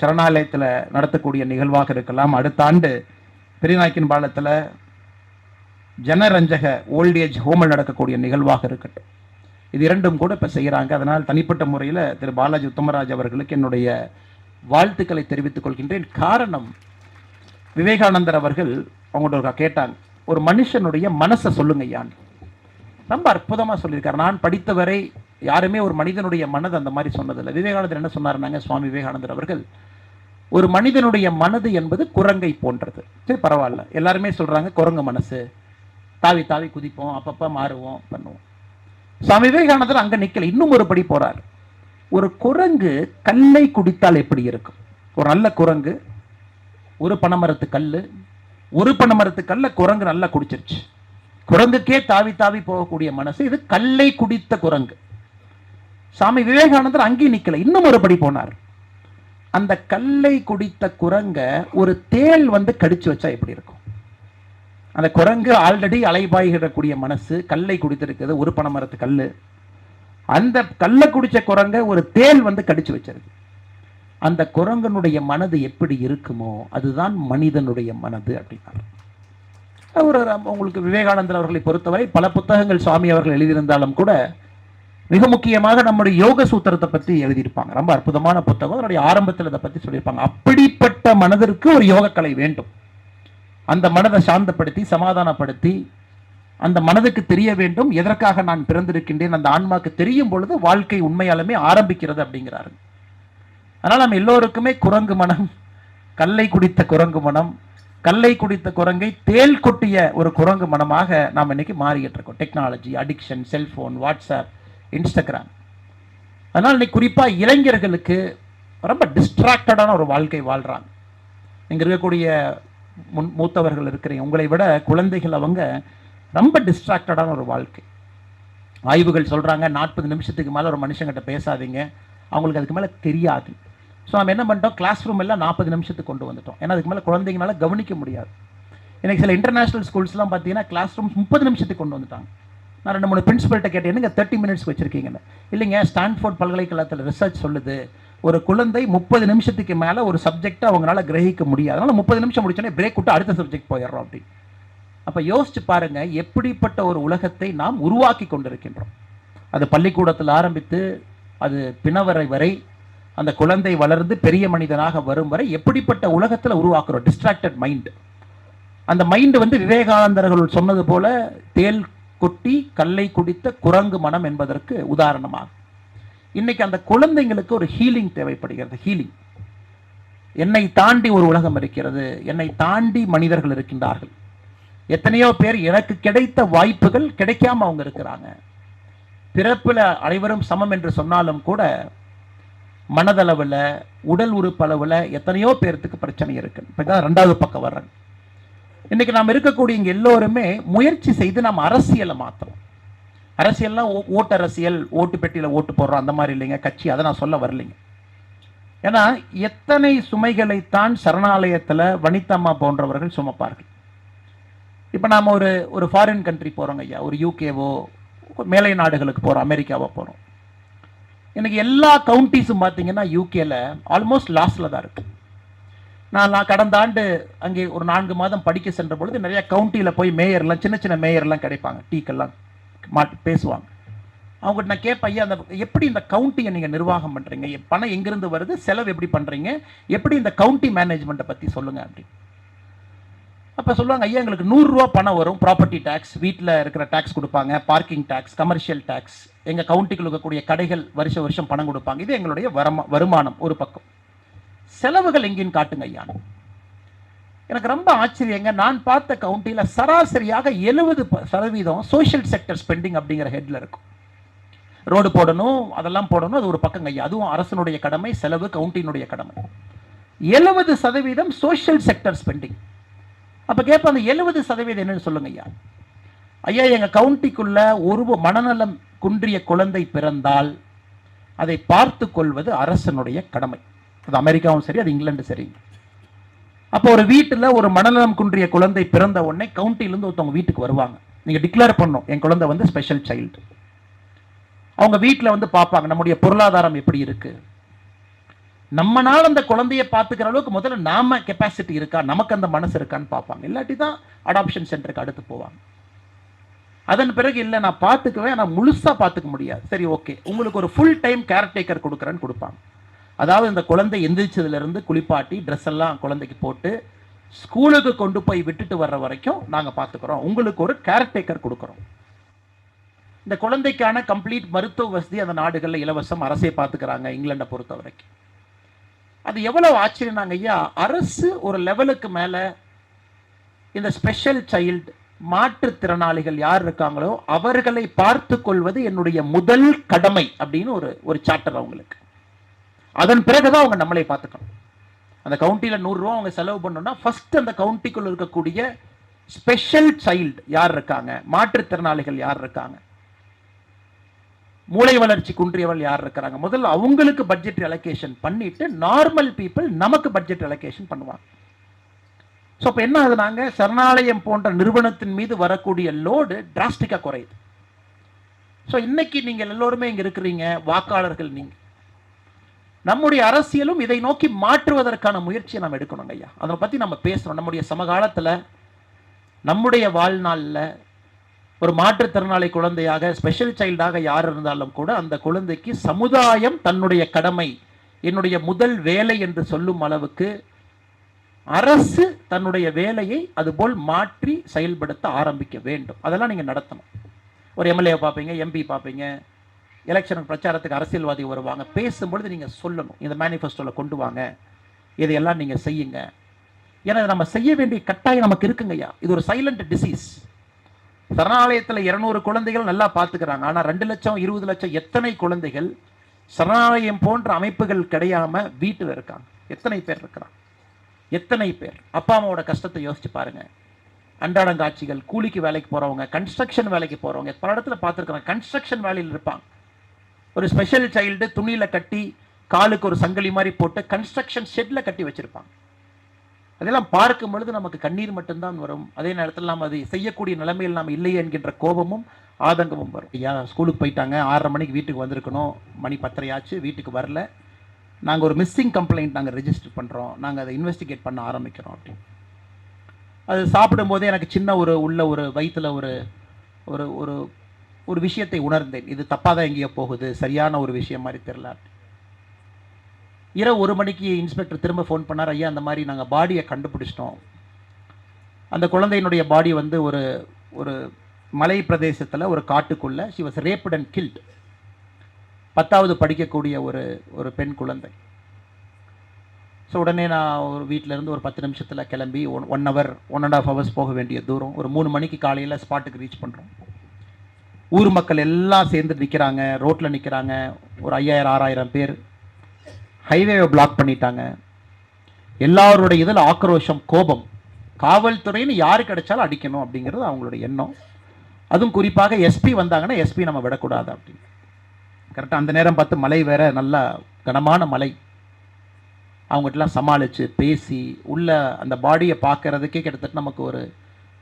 சரணாலயத்தில் நடத்தக்கூடிய நிகழ்வாக இருக்கலாம். அடுத்த ஆண்டு பெரியநாயக்கின் பாலத்தில் ஜனரஞ்சக ஓல்டேஜ் ஹோமில் நடக்கக்கூடிய நிகழ்வாக இருக்கட்டும். இது இரண்டும் கூட இப்போ செய்கிறாங்க அதனால் தனிப்பட்ட முறையில் திரு பாலாஜி உத்தமராஜ் அவர்களுக்கு என்னுடைய வாழ்த்துக்களை தெரிவித்துக் கொள்கின்றேன். காரணம் விவேகானந்தர் அவர்கள் அவங்கள்ட்ட ஒரு கேட்டாங்க. ஒரு மனுஷனுடைய மனசை சொல்லுங்க யான் ரொம்ப அற்புதமாக சொல்லியிருக்காரு. நான் படித்தவரை யாருமே ஒரு மனிதனுடைய மனது அந்த மாதிரி சொன்னதில்லை. விவேகானந்தர் என்ன சொன்னார்னாங்க சுவாமி விவேகானந்தர் அவர்கள் ஒரு மனிதனுடைய மனது என்பது குரங்கை போன்றது. சரி பரவாயில்ல. எல்லாருமே சொல்கிறாங்க குரங்கு மனசு. தாவி தாவி குதிப்போம் அப்பப்போ மாறுவோம் பண்ணுவோம். சுவாமி விவேகானந்தர் அங்கே நிற்கல இன்னும் ஒரு படி போகிறார் ஒரு குரங்கு கல்லை குடித்தால் எப்படி இருக்கும்? ஒரு நல்ல குரங்கு ஒரு பனைமரத்து கல் ஒரு பனைமரத்து கல்ல குரங்கு நல்லா குடிச்சிருச்சு. குரங்குக்கே தாவி தாவி போகக்கூடிய மனசு இது கல்லை குடித்த குரங்கு. சுவாமி விவேகானந்தர் அங்கே நிக்கல. இன்னும் ஒரு படி போனார். அந்த கல்லை குடித்த குரங்க ஒரு தேள் வந்து கடிச்சு வச்சா எப்படி இருக்கும்? அந்த குரங்கு ஆல்ரெடி அலைபாய்கிடக்கூடிய மனசு கல்லை குடித்திருக்கிறது ஒரு பனை மரத்து கல் அந்த கல்லை குடிச்ச குரங்க ஒரு தேள் வந்து கடிச்சு வச்சிருக்கு. அந்த குரங்கனுடைய மனது எப்படி இருக்குமோ அதுதான் மனிதனுடைய மனது அப்படின்னாரு. ஒரு உங்களுக்கு விவேகானந்தர் அவர்களை பொறுத்தவரை பல புத்தகங்கள் சுவாமி அவர்கள் எழுதியிருந்தாலும் கூட மிக முக்கியமாக நம்முடைய யோக சூத்திரத்தை பத்தி எழுதியிருப்பாங்க. ரொம்ப அற்புதமான புத்தகம். அதனுடைய ஆரம்பத்தில் இதை பத்தி சொல்லியிருப்பாங்க. அப்படிப்பட்ட மனதிற்கு ஒரு யோகக்கலை வேண்டும். அந்த மனதை சாந்தப்படுத்தி சமாதானப்படுத்தி அந்த மனதுக்கு தெரிய வேண்டும். எதற்காக நான் பிறந்திருக்கின்றேன்? அந்த ஆன்மாக்கு தெரியும் பொழுது வாழ்க்கை உண்மையாலுமே ஆரம்பிக்கிறது அப்படிங்கிறாரு. அதனால் நம்ம எல்லோருக்குமே குரங்கு மனம் கல்லை குடித்த குரங்கு மனம் கல்லை குடித்த குரங்கை தேல் கொட்டிய ஒரு குரங்கு மனமாக நாம் இன்னைக்கு மாறிக்கிட்டு இருக்கோம். Technology addiction cellphone WhatsApp Instagram. அதனால் இன்னைக்கு குறிப்பாக இளைஞர்களுக்கு ரொம்ப டிஸ்ட்ராக்டடான ஒரு வாழ்க்கை வாழ்கிறாங்க இங்கே இருக்கக்கூடிய முன் மூத்தவர்கள் இருக்கிறீங்க உங்களை விட குழந்தைகள் அவங்க ரொம்ப டிஸ்ட்ராக்டடான ஒரு வாழ்க்கை. ஆய்வுகள் சொல்கிறாங்க நாற்பது நிமிஷத்துக்கு மேலே ஒரு மனுஷங்கிட்ட பேசாதீங்க. அவங்களுக்கு அதுக்கு மேலே தெரியாது. ஸோ நம்ம என்ன பண்ணிட்டோம்? கிளாஸ் ரூம் எல்லாம் நாற்பது நிமிஷத்துக்கு கொண்டு வந்துட்டோம். ஏன்னா அதுக்கு மேலே குழந்தைங்களால கவனிக்க முடியாது. எனக்கு சில இன்டர்நேஷனல் ஸ்கூல்ஸ்லாம் பார்த்தீங்கன்னா கிளாஸ் ரூம்ஸ் முப்பது நிமிஷத்துக்கு கொண்டு வந்துட்டாங்க. நான் ரெண்டு மூணு பிரின்சிபல்கிட்ட கேட்டேன் என்னங்க தேர்ட்டி மினிட்ஸ் வச்சுருக்கீங்கன்னு? இல்லைங்க ஸ்டான்ஃபோர்ட் பல்கலைக்கழகத்தில் ரிசர்ச் சொல்லுது. ஒரு குழந்தை முப்பது நிமிஷத்துக்கு மேலே ஒரு சப்ஜெக்டை அவங்களால கிரகிக்க முடியாது. அதனால் முப்பது நிமிஷம் முடிச்சோடனே பிரேக் விட்டு அடுத்த சப்ஜெக்ட் போயிடுறோம் அப்படி அப்போ யோசிச்சு பாருங்க எப்படிப்பட்ட ஒரு உலகத்தை நாம் உருவாக்கி கொண்டிருக்கின்றோம். அது பள்ளிக்கூடத்தில் ஆரம்பித்து அது பிணவரை வரை அந்த குழந்தை வளர்ந்து பெரிய மனிதனாக வரும் வரை எப்படிப்பட்ட உலகத்தில் உருவாக்குறோம்? டிஸ்ட்ராக்டட் மைண்ட் அந்த மைண்டு வந்து விவேகானந்தர்கள் சொன்னது போல தேல் கொட்டி கல்லை குடித்த குரங்கு மனம் என்பதற்கு உதாரணமாகும் இன்னைக்கு அந்த குழந்தைங்களுக்கு ஒரு ஹீலிங் தேவைப்படுகிறது ஹீலிங் என்னை தாண்டி ஒரு உலகம் இருக்கிறது என்னை தாண்டி மனிதர்கள் இருக்கின்றார்கள். எத்தனையோ பேர் எனக்கு கிடைத்த வாய்ப்புகள் கிடைக்காம அவங்க இருக்கிறாங்க. பிறப்பில் அனைவரும் சமம் என்று சொன்னாலும் கூட மனதளவில் உடல் உறுப்பளவில் எத்தனையோ பேர்த்துக்கு பிரச்சனை இருக்கு. இப்போ ரெண்டாவது பக்கம் வர்றேன். இன்னைக்கு நாம் இருக்கக்கூடிய இங்கே எல்லோருமே முயற்சி செய்து நாம் அரசியலை மாற்றுறோம் அரசியல்லாம் ஓ- ஓட்டு அரசியல் ஓட்டு பெட்டியில் ஓட்டு போடுறோம் அந்த மாதிரி இல்லைங்க கட்சி. அதை நான் சொல்ல வரலைங்க. ஏன்னா எத்தனை சுமைகளைத்தான் சரணாலயத்தில் வனிதம்மா போன்றவர்கள் சுமப்பார்கள். இப்போ நாம் ஒரு ஒரு ஃபாரின் கண்ட்ரி போகிறோங்க ஐயா. ஒரு யூகேவோ மேலை நாடுகளுக்கு போகிறோம் அமெரிக்காவோ போகிறோம் எனக்கு எல்லா கவுண்டிஸும் பார்த்தீங்கன்னா யூகேல ஆல்மோஸ்ட் லாஸ்ட்ல தான் இருக்குது நான் நான் கடந்த ஆண்டு அங்கே ஒரு நான்கு மாதம் படிக்க சென்ற பொழுது நிறைய கவுண்டியில் போய் மேயர்லாம் சின்ன சின்ன மேயர்லாம் கிடைப்பாங்க. டீக்கெல்லாம் மாட்டு பேசுவாங்க. அவங்ககிட்ட நான் கேட்பேன் ஐயா அந்த எப்படி இந்த கவுண்டியை நீங்கள் நிர்வாகம் பண்ணுறீங்க பணம் எங்கேருந்து வருது? செலவு எப்படி பண்ணுறீங்க எப்படி இந்த கவுண்டி மேனேஜ்மெண்ட்டை பற்றி சொல்லுங்க அப்படி அப்போ சொல்லுவாங்க ஐயா எங்களுக்கு நூறுரூவா பணம் வரும். ப்ராப்பர்ட்டி டேக்ஸ் வீட்டில் இருக்கிற டேக்ஸ் கொடுப்பாங்க. Parking tax commercial tax. எங்கள் கவுண்டிக்கு இருக்கக்கூடிய கடைகள் வருஷ வருஷம் பணம் கொடுப்பாங்க. இது எங்களுடைய வரமா வருமானம் ஒரு பக்கம். செலவுகள் எங்கேன்னு காட்டுங்க ஐயா. எனக்கு ரொம்ப ஆச்சரியங்க. நான் பார்த்த கவுண்டியில் சராசரியாக எழுபது சதவீதம் சோஷியல் செக்டர் ஸ்பெண்டிங் அப்படிங்கிற ஹெட்ல இருக்கும். ரோடு போடணும் அதெல்லாம் போடணும் அது ஒரு பக்கங்க ஐயா. அதுவும் அரசனுடைய கடமை செலவு கவுண்டியினுடைய கடமை. எழுபது சதவீதம் சோஷியல் செக்டர் ஸ்பெண்டிங் அப்போ கேட்ப அந்த எழுபது சதவீதம் என்னன்னு சொல்லுங்க ஐயா. ஐயா எங்க கவுண்டிக்குள்ள ஒரு மனநலம் குன்றிய குழந்தை பிறந்தால் அதை பார்த்து கொள்வது அரசனுடைய கடமை. அது அமெரிக்காவும் சரி அது இங்கிலாந்து சரி. அப்போ ஒரு வீட்டுல ஒரு மனநலம் குன்றிய குழந்தை பிறந்த உடனே கவுண்டிலிருந்து ஒருத்தவங்க வீட்டுக்கு வருவாங்க. நீங்க டிக்ளேர் பண்ணும் என் குழந்தை வந்து ஸ்பெஷல் சைல்டு அவங்க வீட்டில் வந்து பார்ப்பாங்க நம்முடைய பொருளாதாரம் எப்படி இருக்கு? நம்மனால் அந்த குழந்தைய பார்த்துக்கிற அளவுக்கு முதல்ல நாம கெப்பாசிட்டி இருக்கா? நமக்கு அந்த மனசு இருக்கான்னு பார்ப்பாங்க. இல்லாட்டி தான் அடாப்ஷன் சென்டருக்கு அடுத்து போவாங்க. அதன் பிறகு இல்லை நான் பார்த்துக்குவேன் நான் முழுசா பார்த்துக்க முடியாது. சரி ஓகே உங்களுக்கு ஒரு ஃபுல் டைம் கேர்டேக்கர் கொடுக்குறேன்னு கொடுப்பாங்க. அதாவது இந்த குழந்தை எந்திரிச்சதுலேருந்து குளிப்பாட்டி ட்ரெஸ் எல்லாம் குழந்தைக்கு போட்டு ஸ்கூலுக்கு கொண்டு போய் விட்டுட்டு வர்ற வரைக்கும் நாங்கள் பார்த்துக்குறோம் உங்களுக்கு ஒரு கேர்டேக்கர் கொடுக்குறோம். இந்த குழந்தைக்கான கம்ப்ளீட் மருத்துவ வசதி அந்த நாடுகளில் இலவசம் அரசே பார்த்துக்கிறாங்க இங்கிலாண்டை பொறுத்த வரைக்கும். அது எவ்வளவு ஆச்சரியம்னாங்க ஐயா அரசு ஒரு லெவலுக்கு மேலே இந்த ஸ்பெஷல் சைல்டு மாற்றுத்திறனாளிகள் யார் இருக்காங்களோ அவர்களை பார்த்து கொள்வது என்னுடைய முதல் கடமை அப்படின்னு ஒரு ஒரு சாப்டர் அவங்களுக்கு. அதன் பிறகுதான் அவங்க நம்மளை பார்த்துக்கணும். அந்த கவுண்டியில் நூறுரூவா அவங்க செலவு பண்ணோம்னா ஃபர்ஸ்ட் அந்த கவுண்டிக்குள்ள இருக்கக்கூடிய ஸ்பெஷல் சைல்டு யார் இருக்காங்க? மாற்றுத்திறனாளிகள் யார் இருக்காங்க? மூளை வளர்ச்சி குன்றியவள் யார் இருக்கிறாங்க? முதல்ல அவங்களுக்கு பட்ஜெட் அலோகேஷன் பண்ணிட்டு நார்மல் பீப்புள் நமக்கு பட்ஜெட் அலோகேஷன் பண்ணுவாங்க. ஸோ அப்போ என்ன ஆகுதுனாங்க? சரணாலயம் போன்ற நிறுவனத்தின் மீது வரக்கூடிய லோடு டிராஸ்டிக்காக குறையுது. ஸோ இன்னைக்கு நீங்கள் எல்லோருமே இங்கே இருக்கிறீங்க வாக்காளர்கள் நீங்கள் நம்முடைய அரசியலும் இதை நோக்கி மாற்றுவதற்கான முயற்சியை நம்ம எடுக்கணும் ஐயா. அதை பற்றி நம்ம பேசுகிறோம் நம்முடைய சமகாலத்தில் நம்முடைய வாழ்நாளில் ஒரு மாற்றுத்திறனாளி குழந்தையாக ஸ்பெஷல் சைல்டாக யார் இருந்தாலும் கூட அந்த குழந்தைக்கு சமுதாயம் தன்னுடைய கடமை என்னுடைய முதல் வேலை என்று சொல்லும் அளவுக்கு அரசு தன்னுடைய வேலையை அதுபோல் மாற்றி செயல்படுத்த ஆரம்பிக்க வேண்டும். அதெல்லாம் நீங்கள் நடத்தணும். ஒரு எம்எல்ஏ பார்ப்பீங்க எம்பி பார்ப்பீங்க எலெக்ஷன் பிரச்சாரத்துக்கு அரசியல்வாதி வருவாங்க. பேசும்பொழுது நீங்கள் சொல்லணும். இந்த மேனிஃபெஸ்டோவில் கொண்டு வாங்க. இதையெல்லாம் நீங்கள் செய்யுங்க. ஏன்னா நம்ம செய்ய வேண்டிய கட்டாயம் நமக்கு இருக்குங்கய்யா இது ஒரு சைலண்ட் டிசீஸ் சரணாலயத்தில் இருநூறு குழந்தைகள் நல்லா பார்த்துக்கிறாங்க. ஆனால் ரெண்டு லட்சம் இருபது லட்சம் எத்தனை குழந்தைகள் சரணாலயம் போன்ற அமைப்புகள் கிடையாம வீட்டில் இருக்காங்க. எத்தனை பேர் இருக்கிறாங்க? எத்தனை பேர்? அப்பா அம்மாவோட கஷ்டத்தை யோசிச்சு பாருங்க. அன்றாடங்காட்சிகள் கூலிக்கு வேலைக்கு போகிறவங்க கன்ஸ்ட்ரக்ஷன் வேலைக்கு போகிறவங்க பல இடத்துல பார்த்துருக்குறாங்க கன்ஸ்ட்ரக்ஷன் வேலையில் இருப்பாங்க. ஒரு ஸ்பெஷல் சைல்டு துணியில் கட்டி காலுக்கு ஒரு சங்கிலி மாதிரி போட்டு கன்ஸ்ட்ரக்ஷன் ஷெட்டில் கட்டி வச்சுருப்பாங்க. அதெல்லாம் பார்க்கும் பொழுது நமக்கு கண்ணீர் மட்டும்தான் வரும். அதே நேரத்தில் நாம் அது செய்யக்கூடிய நிலைமையில் நாம் இல்லையே என்கின்ற கோபமும் ஆதங்கமும் வரும். ஐயா ஸ்கூலுக்கு போயிட்டாங்க. ஆறரை மணிக்கு வீட்டுக்கு வந்திருக்கணும். மணி பத்தரையாச்சு வீட்டுக்கு வரல. நாங்கள் ஒரு மிஸ்ஸிங் கம்ப்ளைண்ட் நாங்கள் ரெஜிஸ்டர் பண்ணுறோம் நாங்கள் அதை இன்வெஸ்டிகேட் பண்ண ஆரம்பிக்கிறோம் அப்படின்னு. அது சாப்பிடும்போதே எனக்கு சின்ன ஒரு உள்ள ஒரு வயிற்றுல ஒரு ஒரு ஒரு ஒரு விஷயத்தை உணர்ந்தேன். இது தப்பாக தான் எங்கேயோ போகுது. சரியான ஒரு விஷயம் மாதிரி தெரில இரவு ஒரு மணிக்கு இன்ஸ்பெக்டர் திரும்ப ஃபோன் பண்ணார். ஐயா அந்த மாதிரி நாங்கள் பாடியை கண்டுபிடிச்சிட்டோம். அந்த குழந்தையினுடைய பாடி வந்து ஒரு ஒரு மலை பிரதேசத்தில் ஒரு காட்டுக்குள்ளே she was raped and killed பத்தாவது படிக்கக்கூடிய ஒரு ஒரு பெண் குழந்தை. ஸோ உடனே நான் ஒரு வீட்டில் இருந்து ஒரு பத்து நிமிஷத்தில் கிளம்பி one one hour one and half hours போக வேண்டிய தூரம். ஒரு மூணு மணிக்கு காலையில் ஸ்பாட்டுக்கு ரீச் பண்ணுறோம் ஊர் மக்கள் எல்லாம் சேர்ந்து நிற்கிறாங்க ரோட்டில் நிற்கிறாங்க ஒரு ஐயாயிரம் ஆறாயிரம் பேர் ஹைவேவை பிளாக் பண்ணிட்டாங்க. எல்லாருடைய இதில் ஆக்ரோஷம் கோபம். காவல்துறைன்னு யாரு கிடைச்சாலும் அடிக்கணும் அப்படிங்கிறது அவங்களுடைய எண்ணம். அதுவும் குறிப்பாக எஸ்பி வந்தாங்கன்னா எஸ்பி நம்ம விடக்கூடாது அப்படின்னு. கரெக்டாக அந்த நேரம் பார்த்து மலை வேற நல்லா கனமான மலை அவங்ககிட்டலாம் சமாளித்து பேசி உள்ள அந்த பாடியை பார்க்கறதுக்கே கிட்டத்தட்ட நமக்கு ஒரு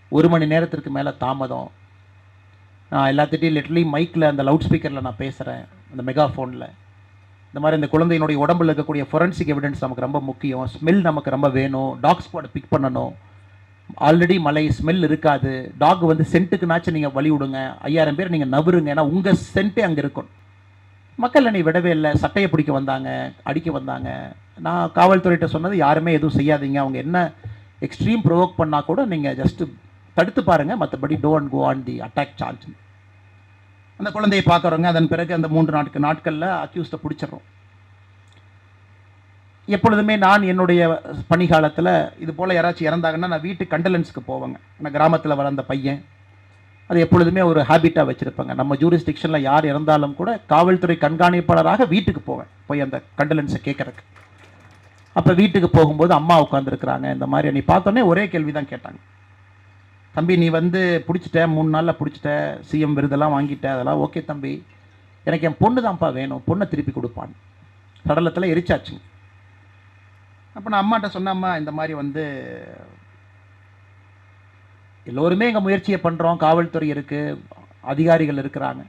ஒரு மணி நேரத்திற்கு மேலே தாமதம். நான் எல்லாத்திட்டையும் லிட்டலி மைக்கில் அந்த லவுட் ஸ்பீக்கரில் நான் பேசுகிறேன் அந்த மெகா ஃபோனில் இந்த மாதிரி இந்த குழந்தையினுடைய உடம்புல இருக்கக்கூடிய ஃபொரன்சிக் எவிடன்ஸ் நமக்கு ரொம்ப முக்கியம். ஸ்மெல் நமக்கு ரொம்ப வேணும். டாக் ஸ்பாட் பிக் பண்ணணும். ஆல்ரெடி மலை ஸ்மெல் இருக்காது. டாக் வந்து சென்ட்டுக்குனாச்சும் நீங்கள் வழி விடுங்க. ஐயாயிரம் பேர் நீங்கள் நவருங்க. ஏன்னா உங்கள் சென்ட்டே அங்கே இருக்கும். மக்கள் என்னை விடவே இல்லை. சட்டையை பிடிக்க வந்தாங்க அடிக்க வந்தாங்க. நான் காவல்துறையிட்ட சொன்னது யாருமே எதுவும் செய்யாதீங்க. அவங்க என்ன எக்ஸ்ட்ரீம் ப்ரொவோக் பண்ணால் கூட நீங்கள் ஜஸ்ட்டு தடுத்து பாருங்கள் மற்றபடி don't go on the attack charge அந்த குழந்தையை பார்க்குறவங்க அதன் பிறகு அந்த மூன்று நாட்கள் நாட்களில் அக்யூஸ்டை பிடிச்சிடுறோம். எப்பொழுதுமே நான் என்னுடைய பணிகாலத்தில் இது போல் யாராச்சும் இறந்தாங்கன்னா நான் வீட்டு கண்டலன்ஸுக்கு போவேங்க. நான் கிராமத்தில் வளர்ந்த பையன் அது எப்பொழுதுமே ஒரு ஹேபிட்டாக வச்சுருப்பாங்க. நம்ம ஜூரிஸ்டிக்ஷனில் யார் இறந்தாலும் கூட காவல்துறை கண்காணிப்பாளராக வீட்டுக்கு போவேன் போய் அந்த கண்டலன்ஸை கேட்கறக்கு அப்போ வீட்டுக்கு போகும்போது அம்மா உட்காந்துருக்குறாங்க இந்த மாதிரி நீ பார்த்தோன்னே ஒரே கேள்வி தான் கேட்டாங்க. தம்பி நீ வந்து பிடிச்சிட்ட மூணு நாளில் பிடிச்சிட்ட சிஎம் விருதெல்லாம் வாங்கிட்ட அதெல்லாம் ஓகே தம்பி. எனக்கு என் பொண்ணு தான்ப்பா வேணும் பொண்ணை திருப்பி கொடுப்பான். சடலத்தில் எரிச்சாச்சுங்க. அப்போ நான் அம்மாட்ட சொன்னம்மா இந்த மாதிரி வந்து எல்லோருமே எங்கள் முயற்சியை பண்ணுறோம் காவல்துறை இருக்குது அதிகாரிகள் இருக்கிறாங்க.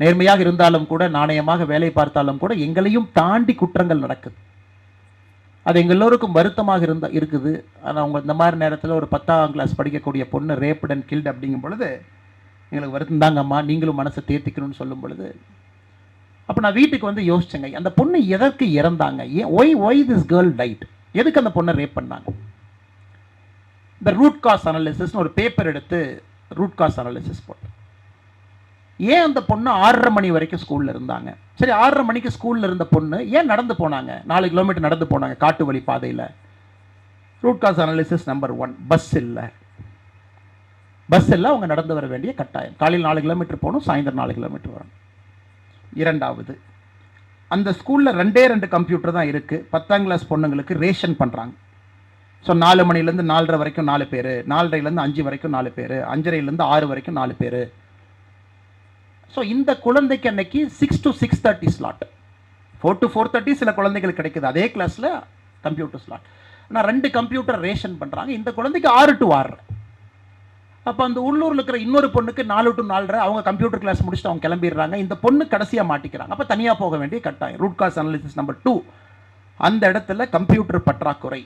நேர்மையாக இருந்தாலும் கூட நாணயமாக வேலை பார்த்தாலும் கூட எங்களையும் தாண்டி குற்றங்கள் நடக்குது. அது எங்கள் எல்லோருக்கும் வருத்தமாக இருந்த இருக்குது. ஆனால் அவங்க இந்த மாதிரி நேரத்தில் ஒரு பத்தாம் கிளாஸ் படிக்கக்கூடிய பொண்ணு ரேப்ட் அண்ட் கில்ட் அப்படிங்கும் பொழுது எங்களுக்கு வருத்தம் தாங்கம்மா நீங்களும் மனசை தேர்த்திக்கணும்னு சொல்லும் பொழுது அப்போ நான் வீட்டுக்கு வந்து யோசிச்சேங்க அந்த பொண்ணு எதற்கு இறந்தாங்க? ஏன் why why this girl died எதுக்கு அந்த பொண்ணை ரேப் பண்ணாங்க? இந்த ரூட் காஸ் அனாலிசிஸ்னு ஒரு பேப்பர் எடுத்து ரூட் காஸ் அனாலிசிஸ் போட்டேன். ஏன் அந்த பொண்ணு ஆறரை மணி வரைக்கும் ஸ்கூலில் இருந்தாங்க? சரி ஆறரை மணிக்கு ஸ்கூலில் இருந்த பொண்ணு ஏன் நடந்து போனாங்க? நாலு கிலோமீட்டர் நடந்து போனாங்க காட்டு வழி பாதையில். Root cause analysis number one bus இல்லை. பஸ் இல்லை அவங்க நடந்து வர வேண்டிய கட்டாயம். காலையில் நாலு கிலோமீட்டர் போகணும் சாயந்தரம் நாலு கிலோமீட்டர் வரணும். இரண்டாவது அந்த ஸ்கூலில் ரெண்டே ரெண்டு கம்ப்யூட்டர் தான் இருக்குது பத்தாம் கிளாஸ் பொண்ணுங்களுக்கு ரேஷன் பண்ணுறாங்க ஸோ நாலு மணிலேருந்து நாலரை வரைக்கும் நாலு பேர் நாலரைலேருந்து அஞ்சு வரைக்கும் நாலு பேர் அஞ்சரைலேருந்து ஆறு வரைக்கும் நாலு பேர். ஸோ இந்த குழந்தைக்கு அன்னைக்கு six to six thirty slot four to four thirty சில குழந்தைகள் கிடைக்குது. அதே கிளாஸில் கம்ப்யூட்டர் ஸ்லாட் ஆனால் ரெண்டு கம்ப்யூட்டர் ரேஷன் பண்ணுறாங்க இந்த குழந்தைக்கு ஆறு டு ஆறு. அப்போ அந்த உள்ளூரில் இருக்கிற இன்னொரு பொண்ணுக்கு நாலு டு நாலரை அவங்க கம்ப்யூட்டர் கிளாஸ் முடிச்சுட்டு அவங்க கிளம்பிடுறாங்க. இந்த பொண்ணு கடைசியாக மாட்டிக்கிறாங்க. அப்போ தனியாக போக வேண்டிய கட்டாயம். Root cause analysis number two அந்த இடத்துல கம்ப்யூட்டர் பற்றாக்குறை.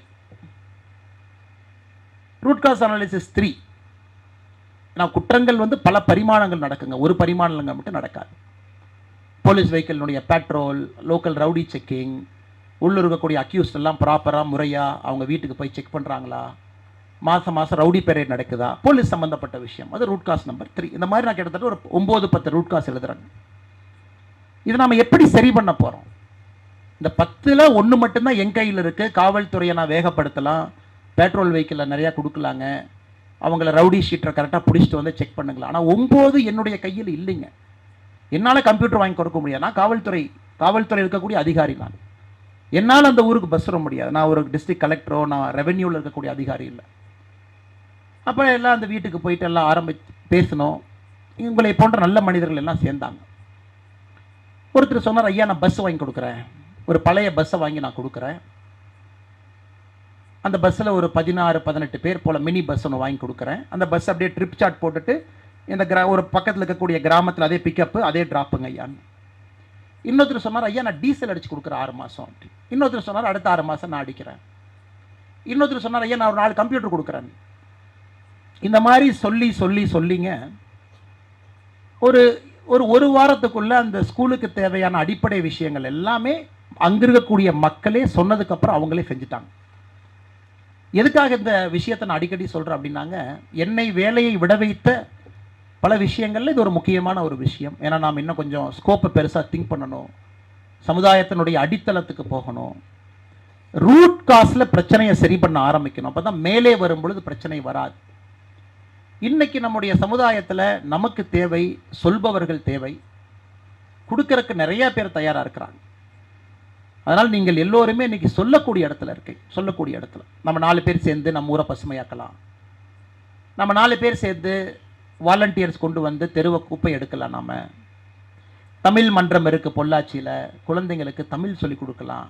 ரூட் காஸ் அனாலிசிஸ் த்ரீ ஏன்னா குற்றங்கள் வந்து பல பரிமாணங்கள் நடக்குங்க. ஒரு பரிமாணங்கள் மட்டும் நடக்காது. போலீஸ் வெஹிக்கிளினுடைய பெட்ரோல் லோக்கல் ரவுடி செக்கிங் உள்ளே இருக்கக்கூடிய அக்யூஸ்ட் எல்லாம் ப்ராப்பராக முறையாக அவங்க வீட்டுக்கு போய் செக் பண்ணுறாங்களா மாதம் மாதம் ரவுடி பெரேட் நடக்குதா? போலீஸ் சம்மந்தப்பட்ட விஷயம். அது ரூட் காஸ் நம்பர் த்ரீ இந்த மாதிரி நான் கிட்டத்தட்ட ஒரு ஒம்பது பத்து ரூட் காஸ் எழுதுறேங்க இதை நாம் எப்படி சரி பண்ண போகிறோம் இந்த பத்தில் ஒன்று மட்டும்தான் என் கையில் இருக்குது காவல்துறையை நான் வேகப்படுத்தலாம். பெட்ரோல் வெஹிக்கிளில் நிறையா கொடுக்கலாங்க. அவங்கள ரவுடி ஷீட்டரை கரெக்டாக பிடிச்சிட்டு வந்து செக் பண்ணுங்களா ஆனால் ஒம்பது என்னுடைய கையில் இல்லைங்க. என்னால் கம்ப்யூட்டர் வாங்கி கொடுக்க முடியாது. நான் காவல்துறை காவல்துறை இருக்கக்கூடிய அதிகாரி நான். என்னால் அந்த ஊருக்கு பஸ் வர முடியாது. நான் ஒரு டிஸ்ட்ரிக்ட் கலெக்டரோ நான் ரெவென்யூவில் இருக்கக்கூடிய அதிகாரி இல்லை. அப்போ எல்லாம் அந்த வீட்டுக்கு போயிட்டு எல்லாம் ஆரம்பி பேசணும் உங்களை போன்ற நல்ல மனிதர்கள் எல்லாம் சேர்ந்தாங்க. ஒருத்தர் சொன்னார் ஐயா நான் பஸ் வாங்கி கொடுக்குறேன். ஒரு பழைய பஸ்ஸை வாங்கி நான் கொடுக்குறேன். அந்த பஸ்ஸில் ஒரு பதினாறு பதினெட்டு பேர் போல் மினி பஸ் ஒன்று வாங்கி கொடுக்குறேன். அந்த பஸ் அப்படியே ட்ரிப் சார்ட் போட்டுட்டு இந்த கிரா ஒரு பக்கத்தில் இருக்கக்கூடிய கிராமத்தில் அதே பிக்கப்பு அதே ட்ராப்புங்க ஐயான்னு இன்னொருத்தர் சொன்னார் ஐயா நான் டீசல் அடித்து கொடுக்குறேன் ஆறு மாதம் இன்னொருத்தர் சொன்னார் அடுத்த ஆறு மாதம் நான் அடிக்கிறேன். இன்னொருத்தர் சொன்னார் ஐயா நான் ஒரு நாலு கம்ப்யூட்டர் கொடுக்குறேன். இந்த மாதிரி சொல்லி சொல்லி சொல்லிங்க. ஒரு ஒரு ஒரு வாரத்துக்குள்ளே அந்த ஸ்கூலுக்கு தேவையான அடிப்படை விஷயங்கள் எல்லாமே அங்கிருக்கக்கூடிய மக்களே சொன்னதுக்கப்புறம் அவங்களே செஞ்சுட்டாங்க. எதுக்காக இந்த விஷயத்தை நான் அடிக்கடி சொல்கிறேன் அப்படின்னாங்க என்னை வேலையை விட வைத்த பல விஷயங்களில் இது ஒரு முக்கியமான ஒரு விஷயம். ஏன்னா நாம் இன்னும் கொஞ்சம் ஸ்கோப்பை பெருசாக திங்க் பண்ணணும். சமுதாயத்தினுடைய அடித்தளத்துக்கு போகணும். ரூட் காஸில் பிரச்சனையை சரி பண்ண ஆரம்பிக்கணும். அப்போ தான் மேலே வரும் பொழுது பிரச்சனை வராது. இன்னைக்கு நம்முடைய சமுதாயத்தில் நமக்கு தேவை சொல்பவர்கள் தேவை. கொடுக்கறக்கு நிறைய பேர் தயாராக இருக்கிறாங்க. அதனால் நீங்கள் எல்லோருமே இன்றைக்கி சொல்லக்கூடிய இடத்துல இருக்கீங்க சொல்லக்கூடிய இடத்துல. நம்ம நாலு பேர் சேர்ந்து நம்ம ஊரை பசுமையாக்கலாம். நம்ம நாலு பேர் சேர்ந்து வாலண்டியர்ஸ் கொண்டு வந்து தெருவை குப்பை எடுக்கலாம் நாம். தமிழ் மன்றம் இருக்குது பொள்ளாச்சியில். குழந்தைங்களுக்கு தமிழ் சொல்லிக் கொடுக்கலாம்.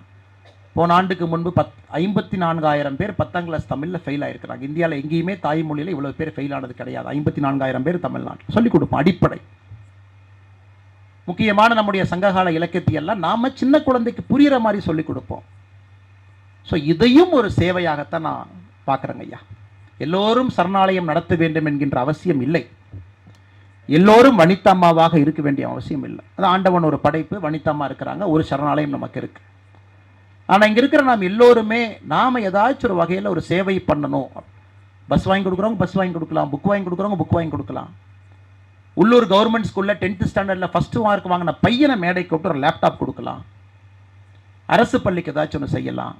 போன ஆண்டுக்கு முன்பு பத் ஐம்பத்தி நான்காயிரம் பேர் பத்தாம் கிளாஸ் தமிழில் ஃபெயில் ஆகிருக்கிறாங்க இந்தியாவில் எங்கேயுமே தாய்மொழியில் இவ்வளோ பேர் ஃபெயில் ஆனது கிடையாது. ஐம்பத்தி நான்காயிரம் பேர் தமிழ்நாட்டில் சொல்லிக் கொடுப்போம் அடிப்படை. முக்கியமான நம்முடைய சங்ககால இலக்கியத்தை எல்லாம் சின்ன குழந்தைக்கு புரிகிற மாதிரி சொல்லிக் கொடுப்போம். ஸோ இதையும் ஒரு சேவையாகத்தான் நான் பார்க்குறேங்க ஐயா. எல்லோரும் சரணாலயம் நடத்த வேண்டும் என்கின்ற அவசியம் இல்லை. எல்லோரும் வனித்தம்மாவாக இருக்க வேண்டிய அவசியம் இல்லை. அது ஆண்டவன் ஒரு படைப்பு வனித்தம்மா இருக்கிறாங்க ஒரு சரணாலயம் நமக்கு இருக்குது ஆனால் இங்கே இருக்கிற நாம் எல்லோருமே நாம் ஏதாச்சும் ஒரு வகையில் ஒரு சேவை பண்ணணும். பஸ் வாங்கி கொடுக்குறவங்க பஸ் வாங்கி கொடுக்கலாம் புக் வாங்கி கொடுக்குறவங்க புக் வாங்கி கொடுக்கலாம். உள்ளூர் கவர்மெண்ட் ஸ்கூலில் டென்த்து ஸ்டாண்டர்டில் ஃபஸ்ட்டு மார்க் வாங்கின பையனை மேடை கூப்பிட்டு ஒரு லேப்டாப் கொடுக்கலாம். அரசு பள்ளிக்கு ஏதாச்சும் ஒன்று செய்யலாம்.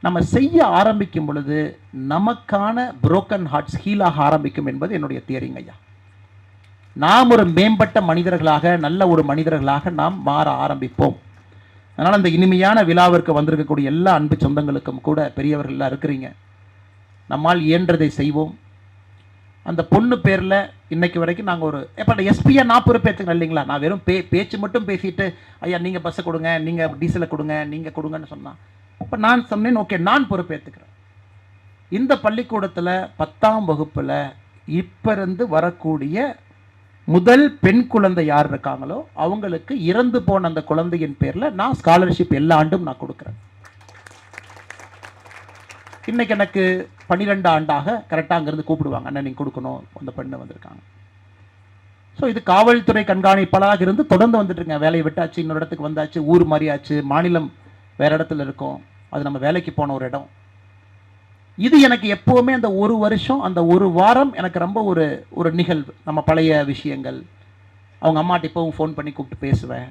நம்ம செய்ய ஆரம்பிக்கும் பொழுது நமக்கான புரோக்கன் ஹார்ட்ஸ் ஹீலாக ஆரம்பிக்கும் என்பது என்னுடைய தியரிங்க ஐயா. நாம் ஒரு மேம்பட்ட மனிதர்களாக நல்ல ஒரு மனிதர்களாக நாம் மாற ஆரம்பிப்போம். அதனால் அந்த இனிமையான விழாவிற்கு வந்திருக்கக்கூடிய எல்லா அன்பு சொந்தங்களுக்கும் கூட பெரியவர்கள்லாம் இருக்கிறீங்க. நம்மால் இயன்றதை செய்வோம். அந்த பொண்ணு பேரில் இன்னைக்கு வரைக்கும் நாங்கள் ஒரு எப்போ எஸ்பியை நான் பொறுப்பேற்றுக்கிறேன் இல்லைங்களா? நான் வெறும் பே பேச்சு மட்டும் பேசிட்டு ஐயா நீங்கள் பஸ்ஸை கொடுங்க நீங்கள் டீசலை கொடுங்க நீங்கள் கொடுங்கன்னு சொன்னான் அப்போ நான் சொன்னேன் ஓகே நான் பொறுப்பேற்றுக்கிறேன் இந்த பள்ளிக்கூடத்தில் பத்தாம் வகுப்பில் இப்போ இருந்து வரக்கூடிய முதல் பெண் குழந்தை யார் இருக்காங்களோ அவங்களுக்கு இறந்து போன அந்த குழந்தையின் பேரில் நான் ஸ்காலர்ஷிப் எல்லா ஆண்டும் நான் கொடுக்குறேன். இன்னைக்கு எனக்கு பன்னிரெண்டு ஆண்டாக கரெக்டாக அங்கேருந்து கூப்பிடுவாங்க. அண்ணன் நீங்கள் கொடுக்கணும். அந்த பெண்ணு வந்திருக்காங்க. ஸோ இது காவல்துறை கண்காணிப்பாளராக இருந்து தொடர்ந்து வந்துட்டுருங்க. வேலையை விட்டாச்சு இன்னொரு இடத்துக்கு வந்தாச்சு ஊர் மாறியாச்சு மாநிலம் வேற இடத்துல இருக்கும். அது நம்ம வேலைக்கு போன ஒரு இடம். இது எனக்கு எப்போவுமே அந்த ஒரு வருஷம் அந்த ஒரு வாரம் எனக்கு ரொம்ப ஒரு ஒரு நிகழ்வு. நம்ம பழைய விஷயங்கள். அவங்க அம்மாட்ட இப்போவும் ஃபோன் பண்ணி கூப்பிட்டு பேசுவேன்.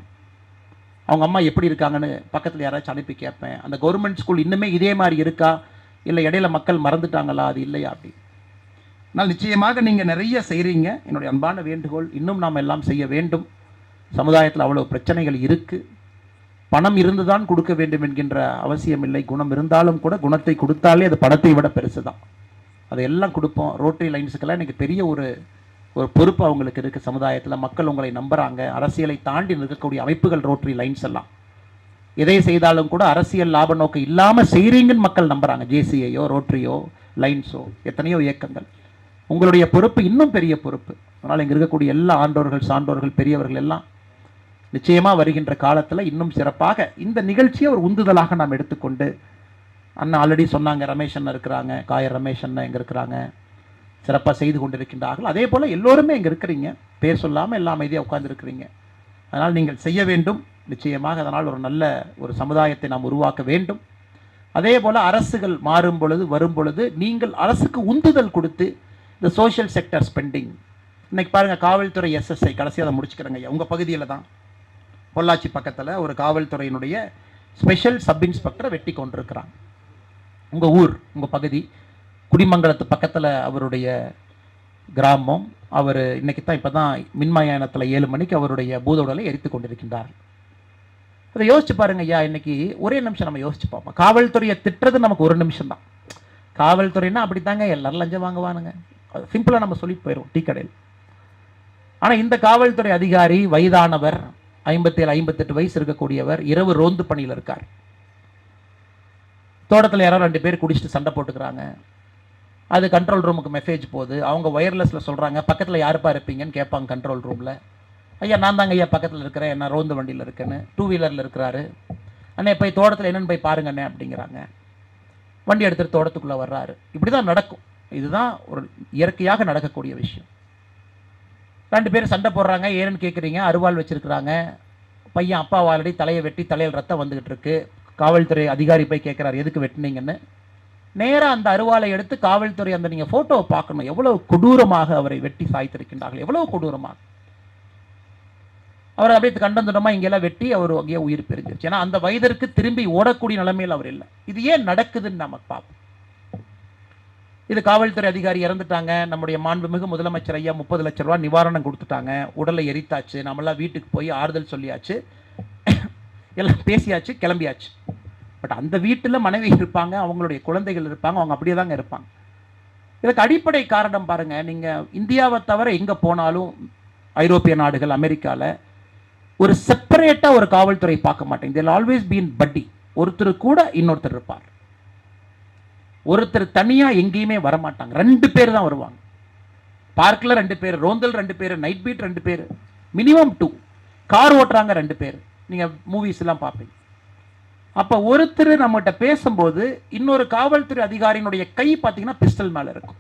அவங்க அம்மா எப்படி இருக்காங்கன்னு பக்கத்தில் யாராச்சும் அனுப்பி கேட்பேன். அந்த கவர்மெண்ட் ஸ்கூல் இன்னுமே இதே மாதிரி இருக்கா? இல்லை இடையில மக்கள் மறந்துட்டாங்களா அது இல்லையா அப்படி. ஆனால் நிச்சயமாக நீங்கள் நிறைய செய்கிறீங்க என்னுடைய அன்பான வேண்டுகோள் இன்னும் நாம் எல்லாம் செய்ய வேண்டும். சமுதாயத்தில் அவ்வளோ பிரச்சனைகள் இருக்குது பணம் இருந்துதான் கொடுக்க வேண்டும் என்கின்ற அவசியம் இல்லை. குணம் இருந்தாலும் கூட குணத்தை கொடுத்தாலே அது பணத்தை விட பெருசு தான். அதையெல்லாம் கொடுப்போம். ரோட்டரி லைன்ஸுக்கெல்லாம் எனக்கு பெரிய ஒரு ஒரு பொறுப்பு அவங்களுக்கு இருக்குது சமுதாயத்தில். மக்கள் உங்களை நம்புகிறாங்க அரசியலை தாண்டி நிற்கக்கூடிய அமைப்புகள் ரோட்டரி லைன்ஸ் எல்லாம். எதை செய்தாலும் கூட அரசியல் லாப நோக்கம் இல்லாமல் செய்கிறீங்கன்னு மக்கள் நம்புகிறாங்க ஜேசிஐயோ ரோட்ரியோ லைன்ஸோ எத்தனையோ இயக்கங்கள். உங்களுடைய பொறுப்பு இன்னும் பெரிய பொறுப்பு. அதனால் இங்கே இருக்கக்கூடிய எல்லா ஆண்டோர்கள் சான்றோர்கள் பெரியவர்கள் எல்லாம் நிச்சயமாக வருகின்ற காலத்தில் இன்னும் சிறப்பாக இந்த நிகழ்ச்சியை ஒரு உந்துதலாக நாம் எடுத்துக்கொண்டு அண்ணன் ஆல்ரெடி சொன்னாங்க ரமேஷ் அண்ணன் இருக்கிறாங்க காயர் ரமேஷ் அண்ணன் இங்கே இருக்கிறாங்க சிறப்பாக செய்து கொண்டிருக்கின்றார்கள். அதே போல் எல்லோருமே இங்கே இருக்கிறீங்க பேர் சொல்லாமல் எல்லாம் அமைதியாக உட்காந்துருக்கிறீங்க அதனால் நீங்கள் செய்ய வேண்டும். நிச்சயமாக அதனால் ஒரு நல்ல ஒரு சமுதாயத்தை நாம் உருவாக்க வேண்டும். அதே போல் அரசுகள் மாறும் பொழுது வரும் பொழுது நீங்கள் அரசுக்கு உந்துதல் கொடுத்து இந்த சோஷியல் செக்டர் ஸ்பெண்டிங் இன்றைக்கி பாருங்கள் காவல்துறை எஸ்எஸ்ஐ கடைசியாக அதை முடிச்சுக்கிறேங்க ஐயா. உங்கள் பகுதியில் தான். பொள்ளாச்சி பக்கத்தில் ஒரு காவல்துறையினுடைய ஸ்பெஷல் சப் இன்ஸ்பெக்டரை வெட்டி கொண்டிருக்கிறாங்க உங்கள் ஊர் உங்கள் பகுதி குடிமங்கலத்து பக்கத்தில் அவருடைய கிராமம். அவர் இன்றைக்கி தான் இப்போ தான் மின்மயானத்தில் ஏழு மணிக்கு அவருடைய பூதவுடலை எரித்து கொண்டிருக்கின்றார் அதை யோசிச்சு பாருங்க ஐயா இன்னைக்கு ஒரே நிமிஷம் நம்ம யோசிச்சு பார்ப்போம். காவல்துறையை திட்டுறது நமக்கு ஒரு நிமிஷம் தான். காவல்துறைனா அப்படித்தாங்க எல்லாரும் லஞ்சம் வாங்குவானுங்க. சிம்பிளாக நம்ம சொல்லி போயிடும் டீ கடையில். ஆனால் இந்த காவல்துறை அதிகாரி வயதானவர் ஐம்பத்தேழு ஐம்பத்தெட்டு வயசு இருக்கக்கூடியவர் இரவு ரோந்து பணியில் இருக்கார். தோட்டத்தில் யாரோ ரெண்டு பேர் குடிச்சிட்டு சண்டை போட்டுக்கிறாங்க. அது கண்ட்ரோல் ரூமுக்கு மெசேஜ் போகுது. அவங்க ஒயர்லெஸில் சொல்கிறாங்க பக்கத்தில் யாருப்பா இருப்பீங்கன்னு கேட்பாங்க கண்ட்ரோல் ரூமில் ஐயா நான் தாங்க ஐயா பக்கத்தில் இருக்கிறேன். என்ன ரோந்து வண்டியில் இருக்கேன்னு. டூ வீலரில் இருக்கிறாரு. அண்ணே போய் தோட்டத்தில் என்னென்னு போய் பாருங்கண்ணே அப்படிங்கிறாங்க. வண்டி எடுத்துகிட்டு தோட்டத்துக்குள்ளே வர்றாரு. இப்படி தான் நடக்கும். இதுதான் ஒரு இயற்கையாக நடக்கக்கூடிய விஷயம். ரெண்டு பேரும் சண்டை போடுறாங்க. ஏன்னு கேட்குறீங்க அருவாள் வச்சுருக்கிறாங்க. பையன் அப்பா ஆல்ரெடி தலையை வெட்டி தலையில் ரத்தம் வந்துகிட்டு இருக்கு. காவல்துறை அதிகாரி போய் கேட்குறாரு எதுக்கு வெட்டினீங்கன்னு? நேராக அந்த அருவாளை எடுத்து காவல்துறை அந்த நீங்கள் ஃபோட்டோவை பார்க்கணும். எவ்வளோ கொடூரமாக அவரை வெட்டி சாய்த்திருக்கின்றார்கள். எவ்வளோ கொடூரமாக. அவர் அப்படியே கண்டந்துடமா இங்கெல்லாம் வெட்டி அவர் அங்கேயே உயிர் பிரிஞ்சிருச்சு. ஏன்னா அந்த வயதிற்கு திரும்பி ஓடக்கூடிய நிலைமையில் அவர் இல்லை. இது ஏன் நடக்குதுன்னு நம்ம பார்ப்போம். இது காவல்துறை அதிகாரி இறந்துட்டாங்க. நம்முடைய மாண்புமிகு முதலமைச்சர் ஐயா முப்பது லட்ச ரூபா நிவாரணம் கொடுத்துட்டாங்க. உடலை எரித்தாச்சு. நம்மளாம் வீட்டுக்கு போய் ஆறுதல் சொல்லியாச்சு. எல்லாம் பேசியாச்சு கிளம்பியாச்சு. பட் அந்த வீட்டில் மனைவி இருப்பாங்க. அவங்களுடைய குழந்தைகள் இருப்பாங்க. அவங்க அப்படியே தாங்க இருப்பாங்க. இதுக்கு அடிப்படை காரணம் பாருங்க. நீங்கள் இந்தியாவை தவிர எங்கே போனாலும் ஐரோப்பிய நாடுகள் அமெரிக்காவில் ஒரு செப்பரேட்டா ஒரு காவல்துறை பார்க்க மாட்டேங்க தேல் ஆல்வேஸ் பீன் பட்டி ஒருத்தர் கூட இன்னொருத்தர் இருப்பார். ஒருத்தர் தனியா எங்கேயுமே வரமாட்டாங்க. ரெண்டு பேர் தான் வருவாங்க. பார்க்கில் ரெண்டு பேர் ரோந்தல் ரெண்டு பேர் நைட் பீட் ரெண்டு பேர் மினிமம் டூ கார் ஓட்டுறாங்க ரெண்டு பேர். நீங்கள் மூவிஸ்லாம் பார்ப்பீங்க. அப்போ ஒருத்தர் நம்மகிட்ட பேசும்போது இன்னொரு காவல்துறை அதிகாரியினுடைய கை பார்த்தீங்கன்னா பிஸ்டல் மேலே இருக்கும்.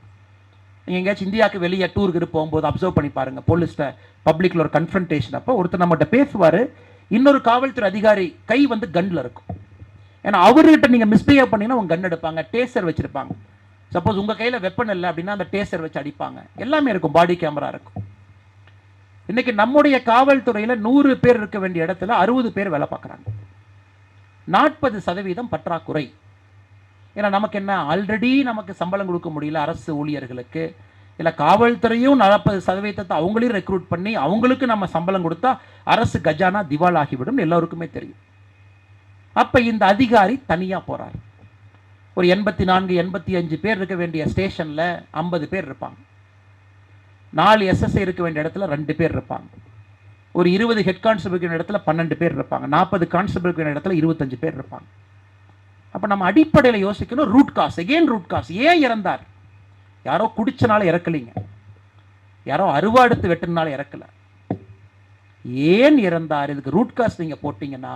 எங்கேயாச்சும் இந்தியாவுக்கு வெளியே டூருக்கு போகும்போது அப்சர்வ் பண்ணி பாருங்க. போலீஸ்ட பப்ளிக்கில் ஒரு கன்ஃபரன்டேஷன் அப்போ ஒருத்தர் நம்மகிட்ட பேசுவார். இன்னொரு காவல்துறை அதிகாரி கை வந்து கன்னில் இருக்கும். ஏன்னா அவர்கிட்ட நீங்கள் மிஸ்பிஹேவ் பண்ணீங்கன்னா உங்கள் கன் எடுப்பாங்க டேசர் வச்சுருப்பாங்க. சப்போஸ் உங்கள் கையில் வெப்பன் இல்லை அப்படின்னா அந்த டேசர் வச்சு அடிப்பாங்க. எல்லாமே இருக்கும் பாடி கேமரா இருக்கும். இன்னைக்கு நம்முடைய காவல்துறையில் நூறு பேர் இருக்க வேண்டிய இடத்துல அறுபது பேர் வேலை பார்க்குறாங்க. நாற்பது சதவீதம் பற்றாக்குறை. ஏன்னா நமக்கு என்ன? ஆல்ரெடி நமக்கு சம்பளம் கொடுக்க முடியல அரசு ஊழியர்களுக்கு. இல்லை காவல்துறையும் நாற்பது சதவீதத்தை அவங்களையும் ரெக்ரூட் பண்ணி அவங்களுக்கு நம்ம சம்பளம் கொடுத்தா அரசு கஜானா திவால் ஆகிவிடும் எல்லோருக்குமே தெரியும். அப்போ இந்த அதிகாரி தனியாக போகிறார் ஒரு எண்பத்தி நான்கு எண்பத்தி அஞ்சு பேர் இருக்க வேண்டிய ஸ்டேஷனில் ஐம்பது பேர் இருப்பாங்க. நாலு எஸ்எஸ்ஐ இருக்க வேண்டிய இடத்துல ரெண்டு பேர் இருப்பாங்க. ஒரு இருபது ஹெட் கான்ஸ்டபிள் இடத்துல பன்னெண்டு பேர் இருப்பாங்க. நாற்பது கான்ஸ்டபிள் இடத்துல இருபத்தஞ்சு பேர் இருப்பாங்க. அப்போ நம்ம அடிப்படையில் யோசிக்கணும் root cause again root cause ஏன் இறந்தார்? யாரோ குடிச்சனால இறக்கலைங்க. யாரோ அறுவாடுத்து வெட்டினால இறக்கல. ஏன் இறந்தார்? இதுக்கு ரூட் காஸ் நீங்கள் போட்டிங்கன்னா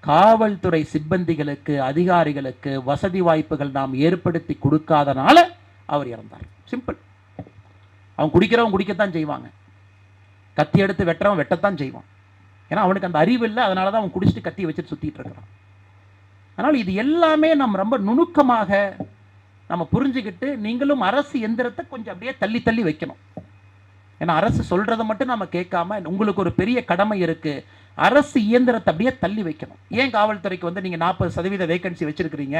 காவல்துறை சிப்பந்திகளுக்கு அதிகாரிகளுக்கு வசதி வாய்ப்புகள் நாம் ஏற்படுத்தி கொடுக்காதனால அவர் இறந்தார். சிம்பிள் அவன் குடிக்கிறவன் குடிக்கத்தான் செய்வாங்க. கத்தி எடுத்து வெட்டுறவன் வெட்டத்தான் செய்வான். ஏன்னா அவனுக்கு அந்த அறிவு இல்லை. அதனால தான் அவன் குடிச்சிட்டு கத்தி வச்சுட்டு சுற்றிட்டு இருக்கிறான். அதனால் இது எல்லாமே நம்ம ரொம்ப நுணுக்கமாக நம்ம புரிஞ்சுக்கிட்டு நீங்களும் அரசு எந்திரத்தை கொஞ்சம் அப்படியே தள்ளி தள்ளி வைக்கணும். ஏன்னா அரசு சொல்றதை மட்டும் நம்ம கேட்காம உங்களுக்கு ஒரு பெரிய கடமை இருக்கு. அரசு இயந்திரத்தை அப்படியே தள்ளி வைக்கணும். ஏன் காவல்துறைக்கு வந்து நீங்கள் நாற்பது சதவீத வேகன்சி வச்சிருக்கிறீங்க?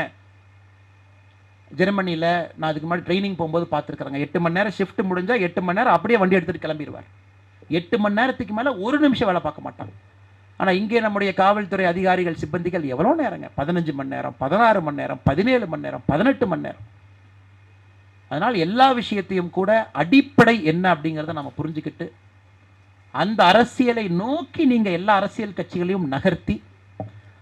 ஜெர்மனியில் நான் அதுக்கு முன்னாடி ட்ரைனிங் போகும்போது பார்த்துருக்குறேங்க. எட்டு மணி நேரம் ஷிஃப்ட் முடிஞ்சா எட்டு மணி நேரம் அப்படியே வண்டி எடுத்துட்டு கிளம்பிடுவார் எட்டு மணி நேரத்துக்கு மேலே ஒரு நிமிஷம் வேலை பார்க்க மாட்டாங்க ஆனால் இங்கே நம்முடைய காவல்துறை அதிகாரிகள் சிப்பந்திகள் எவ்வளோ நேரங்க? பதினஞ்சு மணி நேரம் பதினாறு மணி நேரம் பதினேழு மணி நேரம் பதினெட்டு மணி நேரம். அதனால் எல்லா விஷயத்தையும் கூட அடிப்படை என்ன அப்படிங்கிறத நம்ம புரிஞ்சுக்கிட்டு அந்த அரசியலை நோக்கி நீங்கள் எல்லா அரசியல் கட்சிகளையும் நகர்த்தி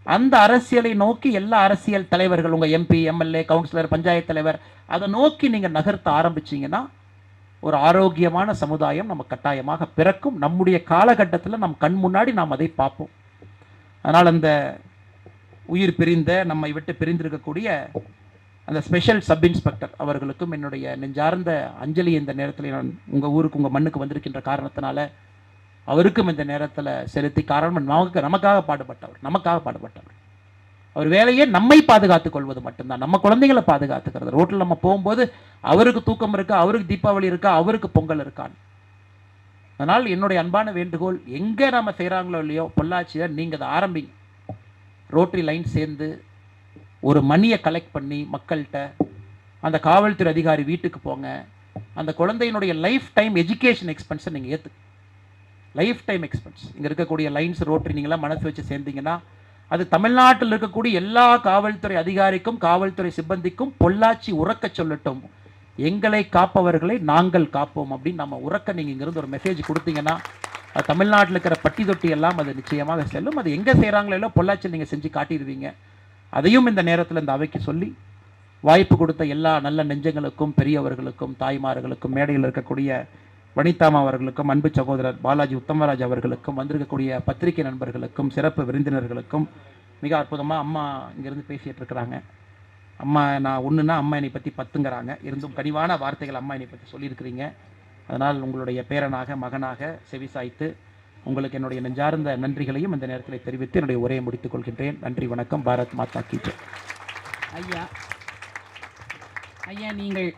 அந்த அரசியலை நோக்கி எல்லா அரசியல் தலைவர்கள் உங்கள் எம்பி எம்எல்ஏ கவுன்சிலர் பஞ்சாயத்து தலைவர் அதை நோக்கி நீங்கள் நகர்த்த ஆரம்பிச்சீங்கன்னா ஒரு ஆரோக்கியமான சமுதாயம் நம்ம கட்டாயமாக பிறக்கும். நம்முடைய காலகட்டத்தில் நம் கண் முன்னாடி நாம் அதை பார்ப்போம். அதனால் அந்த உயிர் பிரிந்த நம்மை விட்டு பிரிந்திருக்கக்கூடிய அந்த ஸ்பெஷல் சப் இன்ஸ்பெக்டர் அவர்களுக்கும் என்னுடைய நெஞ்சார்ந்த அஞ்சலி இந்த நேரத்தில் நான் உங்கள் ஊருக்கு உங்கள் மண்ணுக்கு வந்திருக்கின்ற காரணத்தினால அவருக்கும் இந்த நேரத்தில் செலுத்தி காரணம். நமக்கு நமக்காக பாடுபட்டவர் நமக்காக பாடுபட்டவர். அவர் வேலையே நம்மை பாதுகாத்துக் கொள்வது மட்டும்தான். நம்ம குழந்தைகளை பாதுகாத்துக்கிறது. ரோட்டில் நம்ம போகும்போது அவருக்கு தூக்கம் இருக்கா அவருக்கு தீபாவளி இருக்கா அவருக்கு பொங்கல் இருக்கான் அதனால் என்னுடைய அன்பான வேண்டுகோள் எங்கே நம்ம செய்கிறாங்களோ இல்லையோ பொள்ளாச்சியை நீங்கள் அதை ஆரம்பிங்க. ரோட்டரி லைன் சேர்ந்து ஒரு மணியை கலெக்ட் பண்ணி மக்கள்கிட்ட அந்த காவல்துறை அதிகாரி வீட்டுக்கு போங்க. அந்த குழந்தையினுடைய லைஃப் டைம் எஜுகேஷன் எக்ஸ்பென்ஸை நீங்கள் ஏற்று லைஃப் டைம் எக்ஸ்பென்ஸ் இங்கே இருக்கக்கூடிய லைன்ஸ் ரோட்டரி நீங்களாம் மனசு வச்சு சேர்ந்தீங்கன்னா அது தமிழ்நாட்டில் இருக்கக்கூடிய எல்லா காவல்துறை அதிகாரிக்கும் காவல்துறை சிப்பந்திக்கும் பொள்ளாச்சி உறக்க சொல்லட்டும். எங்களை காப்பவர்களை நாங்கள் காப்போம் அப்படின்னு நம்ம உறக்க நீங்கள் இங்கிருந்து ஒரு மெசேஜ் கொடுத்தீங்கன்னா அது தமிழ்நாட்டில் இருக்கிற பட்டி தொட்டி எல்லாம் அது நிச்சயமாக செல்லும். அது எங்கே செய்கிறாங்களோ இல்லையோ பொள்ளாச்சியில் நீங்கள் செஞ்சு காட்டிடுவீங்க. அதையும் இந்த நேரத்தில் இந்த அவைக்கு சொல்லி வாய்ப்பு கொடுத்த எல்லா நல்ல நெஞ்சங்களுக்கும் பெரியவர்களுக்கும் தாய்மார்களுக்கும் மேடையில் இருக்கக்கூடிய வனிதாமா அவர்களுக்கும் அன்பு சகோதரர் பாலாஜி உத்தமராஜ் அவர்களுக்கும் வந்திருக்கக்கூடிய பத்திரிகை நண்பர்களுக்கும் சிறப்பு விருந்தினர்களுக்கும் மிக அற்புதமாக அம்மா இங்கேருந்து பேசிகிட்டு இருக்கிறாங்க அம்மா நான் ஒன்றுனா அம்மா என்னை பற்றி பத்துங்கிறாங்க. இருந்தும் கனிவான வார்த்தைகள் அம்மா என்னை பற்றி சொல்லியிருக்கிறீங்க. அதனால் உங்களுடைய பேரனாக மகனாக செவிசாய்த்து உங்களுக்கு என்னுடைய நெஞ்சார்ந்த நன்றிகளையும் இந்த நேரத்தில் தெரிவித்து என்னுடைய உரையை முடித்துக் கொள்கின்றேன். நன்றி வணக்கம். பாரத் மாதா கீ ஐயா ஐயா நீங்கள்